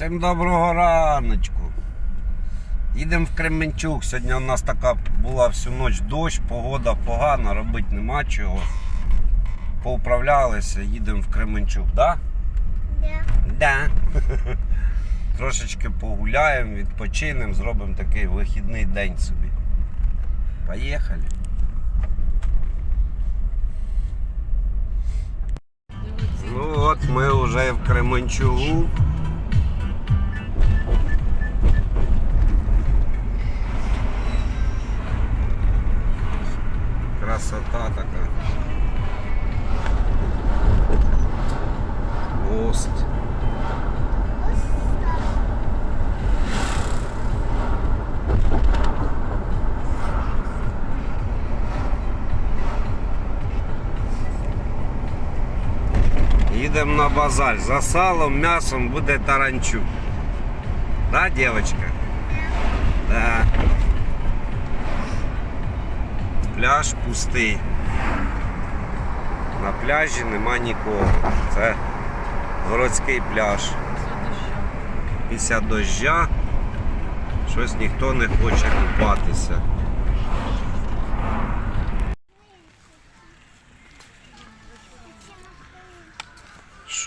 Всім доброго раночку. Їдемо в Кременчук. Сьогодні у нас така була всю ніч дощ, погода погана, робити нема чого. Поуправлялися, їдемо в Кременчук, да? Да. Да. Трошечки погуляємо, відпочинемо, зробимо такий вихідний день собі. Поїхали. Ну от ми вже в Кременчугу. Їдемо на базар. За салом, м'ясом буде таранчук. Да, девочка? Да. Пляж пустий. На пляжі нема нікого. Це городський пляж. Після дождя щось ніхто не хоче купатися.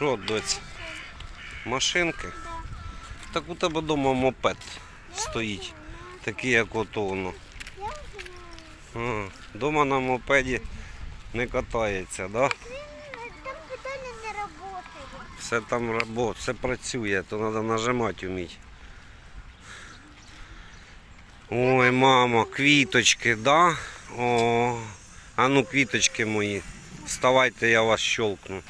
Що, доць? Машинки? Так у тебе вдома мопед стоїть. Такий, як ото воно. А, Дома на мопеді не катається, да? Все там робот, все працює, то треба нажимати вміти. Ой, мама, квіточки, да? О, а ну квіточки мої. Вставайте, я вас щелкну.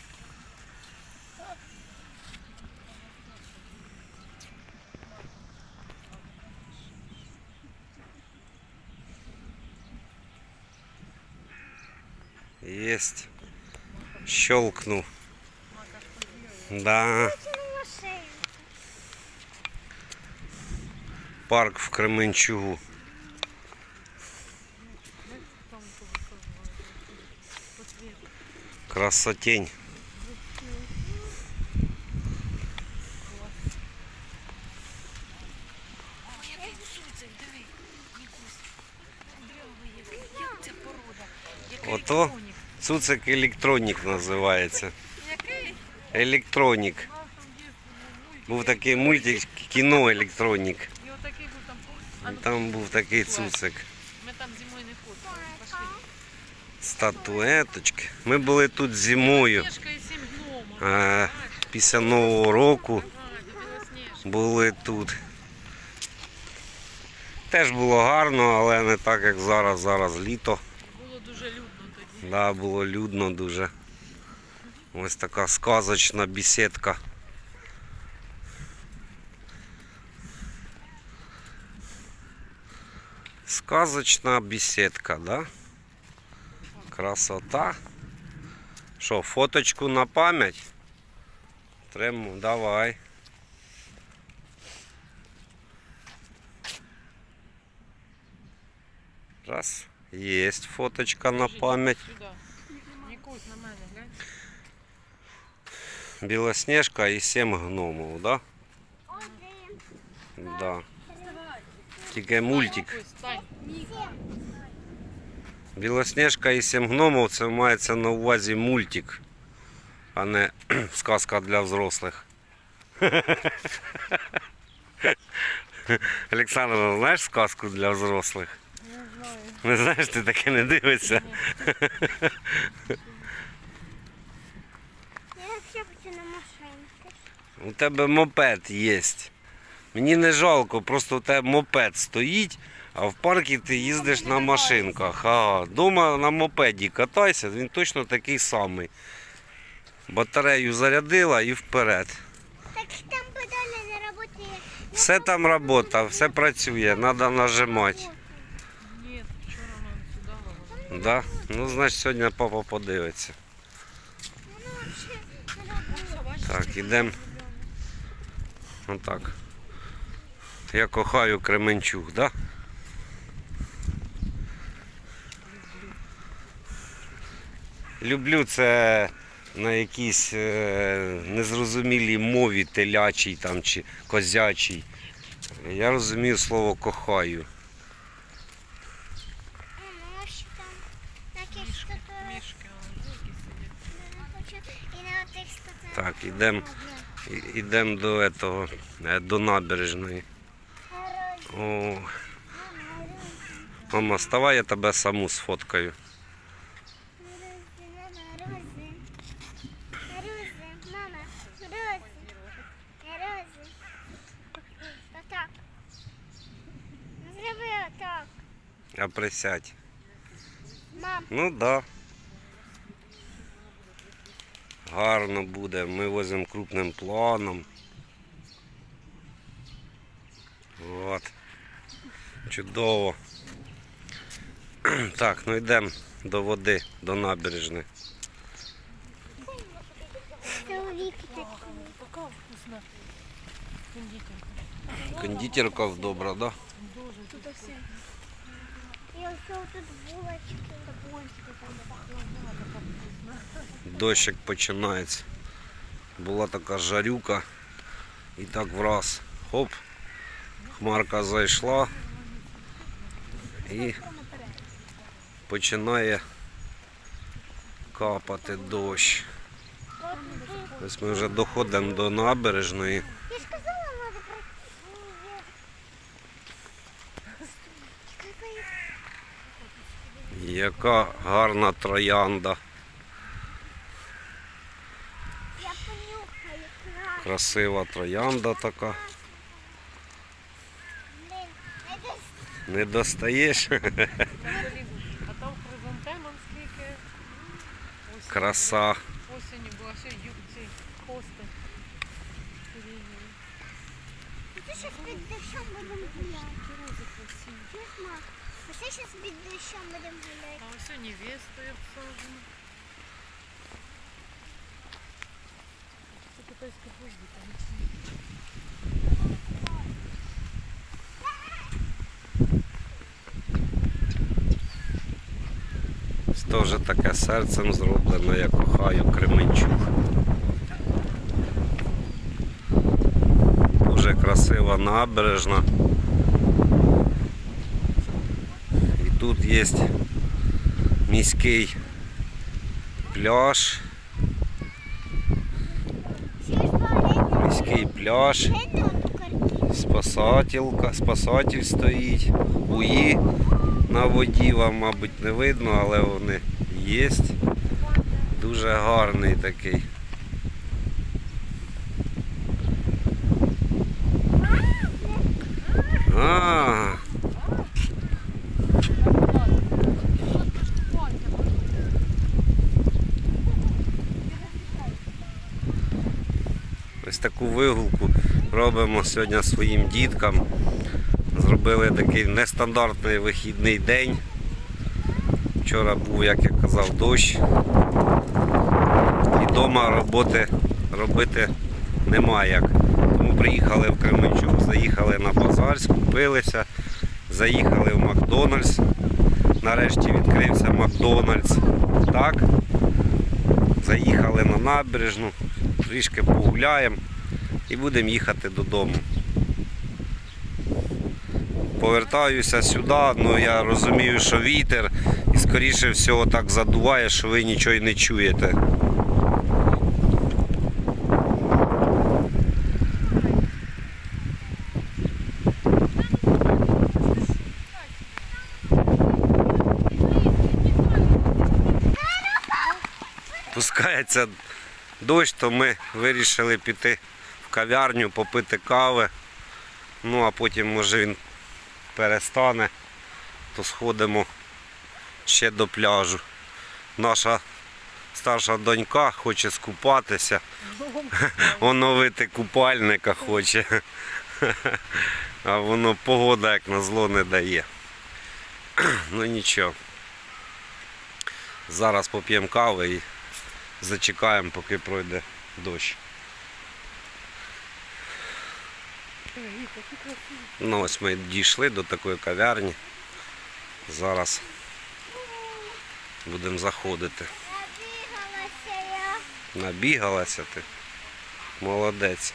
Есть. Щелкнул. Да. Парк в Кременчугу. Красотень. Цуцик електронік називається. Який? Електронік. Був такий мультик кіно електронік. Там. А ну, Там був такий цуцик. Ми там зимою не ходимо. Статуеточки. Ми були тут зимою. Е, Після Нового року були тут. Теж було гарно, але не так, як зараз. Зараз літо. Було дуже тоді. Да, було людно дуже. Ось така сказочна бесідка. Сказочна беседка, да? Красота. Що, фоточку на пам'ять? Трему, давай. Раз. Есть фоточка на Скажи, пам'ять. Сюди. Нікусь на мене, глянь. Білосніжка і сім гномів, да? Один. Да. Тільки мультик. Нікусь, стань. Білосніжка і сім гномів це мається на увазі мультик, а не сказка для взрослих. Олександр, ну, знаєш сказку для взрослих? Не знаєш, ти таке не дивишся. Я хочу на машинке. У тебе мопед є. Мені не жалко, просто у тебе мопед стоїть, а в парку ти їздиш на машинках. Ага, дома на мопеді катайся, він точно такий самий. Батарею зарядила і вперед. Так там педали не работают. Все там робота, все працює, треба нажимати. Ні, вчора нам сюди лагали. Да? Ну, значить, сьогодні папа подивиться. Так, ідемо. Отак. Я кохаю Кременчук, да? Люблю це на якійсь е, незрозумілій мові телячій там чи козячій. Я розумію слово кохаю. статуях. Так, ідемо ідем до этого, е, до набережної. О, мама, ставай, я тебе саму сфоткаю. Мама, рози. Рози. Отак. Зроби отак. А присядь. Мам, Ну так. Да. Гарно буде. Ми возимо крупним планом. От. Чудово. Так, ну йдемо до води, до вкусна кондитерка. Добра, да? Дуже. Вона. Дощик починається. Була така жарюка. І так враз. Хоп. Хмарка зайшла. І починає капати дощ. Ось ми вже доходимо до набережної. Я ж казала, треба про... Яка гарна троянда. Красива троянда така. Не достаєш? А там хризантемом скільки. Краса. Осінню була ще ю- ці хости. Ты сейчас під дощом будемо гуляти. Ми зараз під дощом будемо гуляти. А ось невеста як сажена. Це китайська гвоздика. Ось Теж таке серцем зроблено, я кохаю Кременчук. Дуже красива набережна. І тут є міський пляж. Міський пляж. Спасателька, спасатель стоїть. Буї на воді вам, мабуть, не видно, але вони є. Дуже гарний такий. А, ось таку вигулку робимо сьогодні своїм діткам. Зробили такий нестандартний вихідний день. Вчора був, як я казав, дощ. І вдома роботи робити нема як. Тому приїхали в Кременчук, заїхали на базар, скупилися, заїхали в Макдональдс. Нарешті відкрився Макдональдс. Так. Заїхали на набережну, трішки погуляємо і будемо їхати додому. Повертаюся сюди, ну я розумію, що вітер і скоріше всього так задуває, що ви нічого й не чуєте. Пускається дощ, то ми вирішили піти в кав'ярню, попити кави. Ну а потім може він перестане, то сходимо ще до пляжу. Наша старша донька хоче скупатися, оновити купальника хоче. А воно погода як на зло не дає. Ну нічого. Зараз поп'ємо кави і зачекаємо, поки пройде дощ. Ну ось ми дійшли до такої кав'ярні. Зараз будемо заходити. Набігалася я. Набігалася ти. Молодець.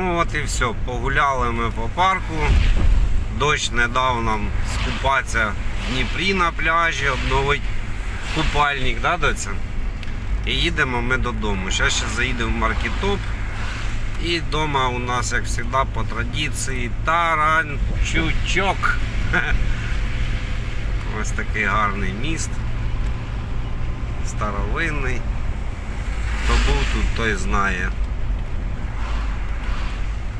Ну от і все. Погуляли ми по парку. Дощ не дав нам скупатися в Дніпрі на пляжі, обновить купальник, да, доця? І їдемо ми додому. Зараз ще заїдемо в маркетоп. І вдома у нас, як завжди, по традиції таранчучок. Ось такий гарний міст. Старовинний. Хто був тут, той знає.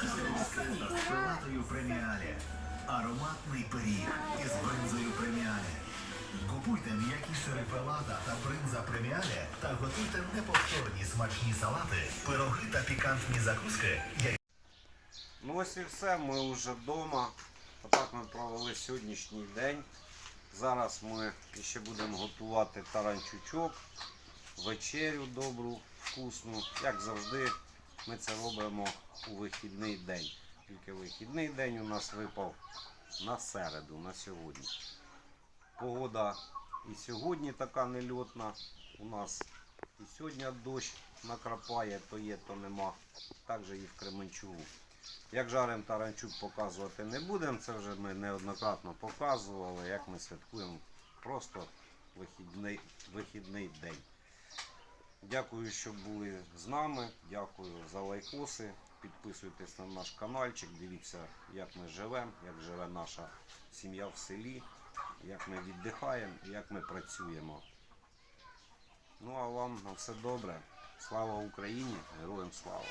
це соків сидів. Шоколадою преміалі. Ароматний пиріг із бринзою преміалі. Купуйте м'які сири пелата та бринза преміалі та готуйте неповторні смачні салати, пироги та пікантні закуски. Ну ось і все, ми вже вдома. Отак ми провели сьогоднішній день. Зараз ми ще будемо готувати таранчучок, вечерю добру, вкусну. Як завжди, ми це робимо у вихідний день. Тільки вихідний день у нас випав на середу, на сьогодні. Погода і сьогодні така нельотна. У нас і сьогодні дощ накрапає, то є, то нема. Так же і в Кременчугу. Як жарим таранчук показувати не будемо, це вже ми неоднократно показували, як ми святкуємо просто вихідний, вихідний день. Дякую, що були з нами. Дякую за лайкоси. Підписуйтесь на наш каналчик, дивіться, як ми живемо, як живе наша сім'я в селі, як ми віддихаємо, як ми працюємо. Ну а вам на все добре. Слава Україні! Героям слава!